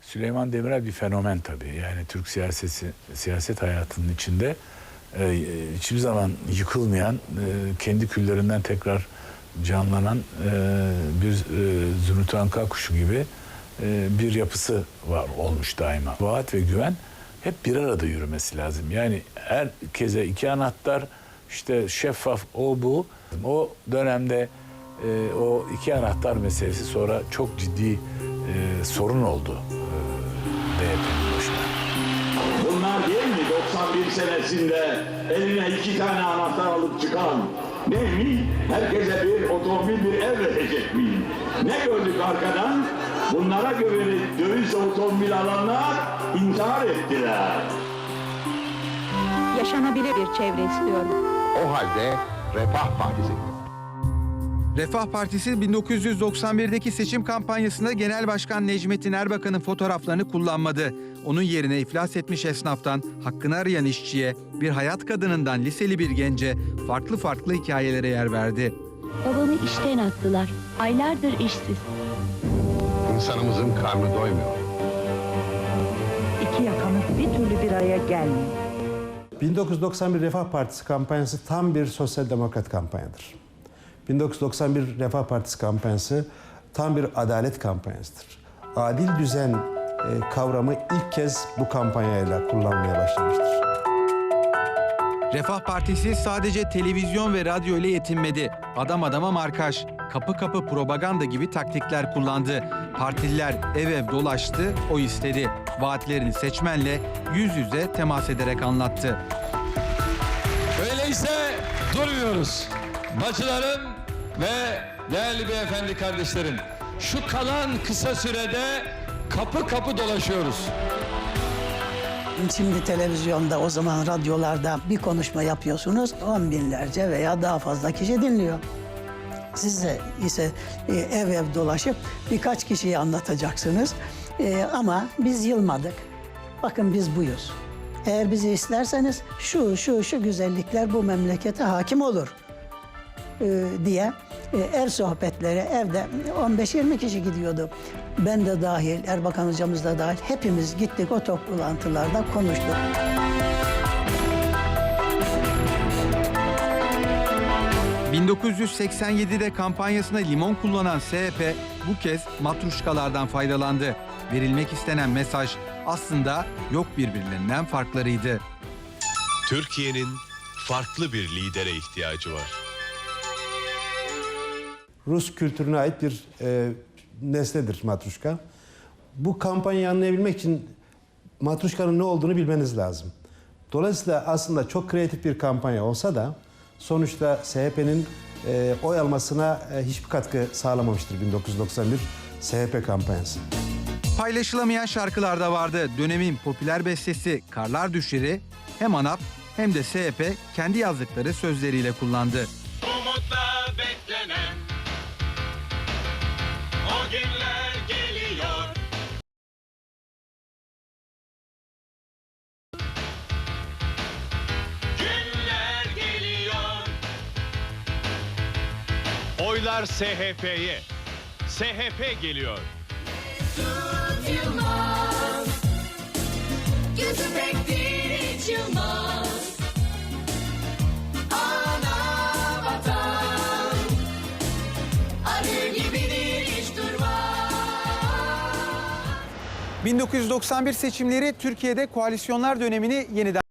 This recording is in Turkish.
Süleyman Demirel bir fenomen tabii. Yani Türk siyaseti, siyaset hayatının içinde e, hiçbir zaman yıkılmayan, e, kendi küllerinden tekrar canlanan e, bir e, zümrüt anka kuşu gibi e, bir yapısı var olmuş daima. Vaat ve güven hep bir arada yürümesi lazım. Yani herkese iki anahtar, işte şeffaf o bu. O dönemde e, o iki anahtar meselesi sonra çok ciddi e, sorun oldu e, DYP'nin başına. Bunlar değil mi 91 senesinde eline iki tane anahtar alıp çıkan? Neymiş? Herkese bir otomobil bir ev verecek miyim? Ne gördük arkadan? Bunlara güvenip döviz otomobil alanlar intihar ettiler. Yaşanabilir bir çevre istiyorum. O halde Refah Partisi. Refah Partisi 1991'deki seçim kampanyasında Genel Başkan Necmettin Erbakan'ın fotoğraflarını kullanmadı. Onun yerine iflas etmiş esnaftan hakkını arayan işçiye, bir hayat kadınından liseli bir gence farklı farklı hikayelere yer verdi. Babamı işten attılar. Aylardır işsiz. İnsanımızın karnı doymuyor. İki yakamız bir türlü bir araya gelmiyor. 1991 Refah Partisi kampanyası tam bir sosyal demokrat kampanyadır. 1991 Refah Partisi kampanyası tam bir adalet kampanyasıdır. Adil düzen e, kavramı ilk kez bu kampanyayla kullanmaya başlamıştır. Refah Partisi sadece televizyon ve radyo ile yetinmedi. Adam adama markaj, kapı kapı propaganda gibi taktikler kullandı. Partililer ev ev dolaştı, o istedi. Vaatlerini seçmenle yüz yüze temas ederek anlattı. Öyleyse durmuyoruz. Bacılarım ve değerli beyefendi kardeşlerim. Şu kalan kısa sürede kapı kapı dolaşıyoruz. Şimdi televizyonda o zaman radyolarda bir konuşma yapıyorsunuz. On binlerce veya daha fazla kişi dinliyor. Siz de ise e, ev ev dolaşıp birkaç kişiyi anlatacaksınız. E, ama biz yılmadık. Bakın biz buyuz. Eğer bizi isterseniz şu şu şu güzellikler bu memlekete hakim olur diye e, ev sohbetleri evde 15-20 kişi gidiyordu. Ben de dahil, Erbakan hocamız da dahil hepimiz gittik o toplantılarda konuştuk. ...1987'de kampanyasına limon kullanan SHP bu kez matruşkalardan faydalandı. Verilmek istenen mesaj aslında yok birbirlerinden farklarıydı. Türkiye'nin farklı bir lidere ihtiyacı var. Rus kültürüne ait bir e, nesnedir matruşka. Bu kampanyayı anlayabilmek için matruşkanın ne olduğunu bilmeniz lazım. Dolayısıyla aslında çok kreatif bir kampanya olsa da sonuçta SHP'nin e, oy almasına e, hiçbir katkı sağlamamıştır 1991 SHP kampanyası. Paylaşılamayan şarkılar da vardı. Dönemin popüler bestesi Karlar Düşleri hem ANAP hem de SHP kendi yazdıkları sözleriyle kullandı. Oylar SHP'ye. SHP geliyor. Gözü pek değil hiç yılmaz Ana vatan Arı gibidir hiç durmaz 1991 seçimleri Türkiye'de koalisyonlar dönemini yeniden